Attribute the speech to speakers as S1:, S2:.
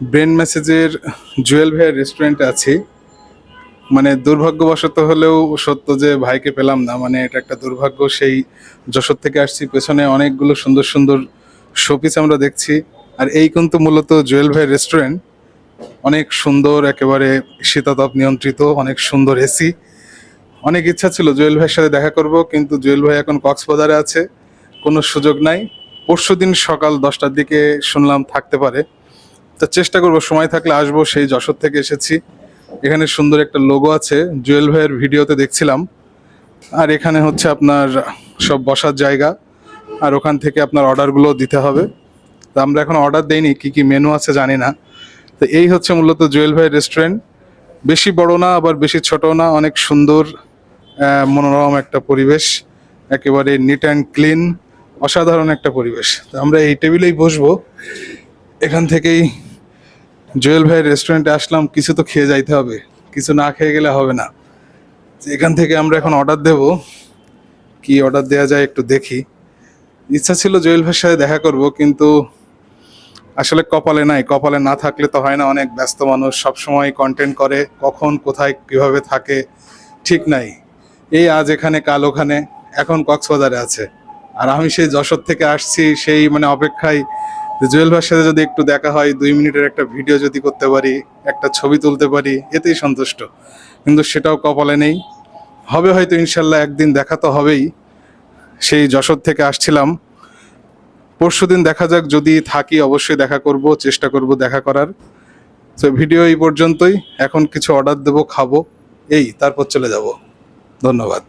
S1: Brain মেসেজের জুয়েল ভাইয়ের রেস্টুরেন্টে আছি। মানে দুর্ভাগ্যবশত হলেও সত্য যে ভাইকে পেলাম না মানে এটা একটা দুর্ভাগ্য। সেই যশোর থেকে আসছি, পেছনে অনেকগুলো সুন্দর সুন্দর শোপিস আমরা দেখছি। আর এই কিন্তু মূলত জুয়েল ভাইয়ের রেস্টুরেন্ট অনেক সুন্দর, একেবারে শীতাতপ নিয়ন্ত্রিত, অনেক সুন্দর এসি অনেক ইচ্ছা ছিল জুয়েল ভাইয়ের সাথে দেখা করব, কিন্তু জুয়েল ভাই এখন কক্সবাজারে আছে। কোনো সুযোগ নাই। পরশু দিন সকাল দশটার দিকে শুনলাম থাকতে পারে। তা চেষ্টা করব, সময় থাকলে আসব, সেই যশোর থেকে এসেছি। এখানে সুন্দর একটা লোগো আছে, জুয়েল ভাইয়ের ভিডিওতে দেখছিলাম। আর এখানে হচ্ছে আপনার সব বসার জায়গা, আর ওখান থেকে আপনার অর্ডারগুলো দিতে হবে। তো আমরা এখন অর্ডার দেইনি, কি কি মেনু আছে জানি না। তো এই হচ্ছে মূলত জুয়েল ভাইয়ের রেস্টুরেন্ট বেশি বড় না, আবার বেশি ছোট না, অনেক সুন্দর মনোরম একটা পরিবেশ। একেবারে নিট অ্যান্ড ক্লিন অসাধারণ একটা পরিবেশ। তো আমরা এই টেবিলেই বসবো। এখান থেকেই জুয়েল ভাই রেস্টুরেন্টে আসলাম, কিছু তো খেয়ে যাইতে হবে, কিছু না খেয়ে গেলে হবে না। এখান থেকে আমরা এখন অর্ডার দেব, কি অর্ডার দেওয়া যায় একটু দেখি। ইচ্ছা ছিল জুয়েল ভাইয়ের সাথে দেখা করব, কিন্তু আসলে কপালে নাই, কপালে না থাকলে তো হয় না, অনেক ব্যস্ত মানুষ, সবসময় কন্টেন্ট করে, কখন, কোথায়, কীভাবে থাকে, ঠিক নাই। এই আজ এখানে, কাল ওখানে, এখন কক্সবাজারে আছে। আর আমি সেই যশোর থেকে আসছি, সেই মানে অপেক্ষায় জুয়েল ভাইয়ের সাথে যদি একটু দেখা হয়, দুই মিনিটের একটা ভিডিও যদি করতে পারি, একটা ছবি তুলতে পারি, এতেই সন্তুষ্ট। কিন্তু সেটাও কপালে নেই। হবে হয়তো ইনশাল্লাহ একদিন দেখা তো হবেই। সেই যশোর থেকে আসছিলাম। পরশু দিন দেখা যাক, যদি থাকি অবশ্যই দেখা করব, চেষ্টা করব দেখা করার। তো ভিডিও এই পর্যন্তই। এখন কিছু অর্ডার দেবো, খাব। এই, তারপর চলে যাব। ধন্যবাদ।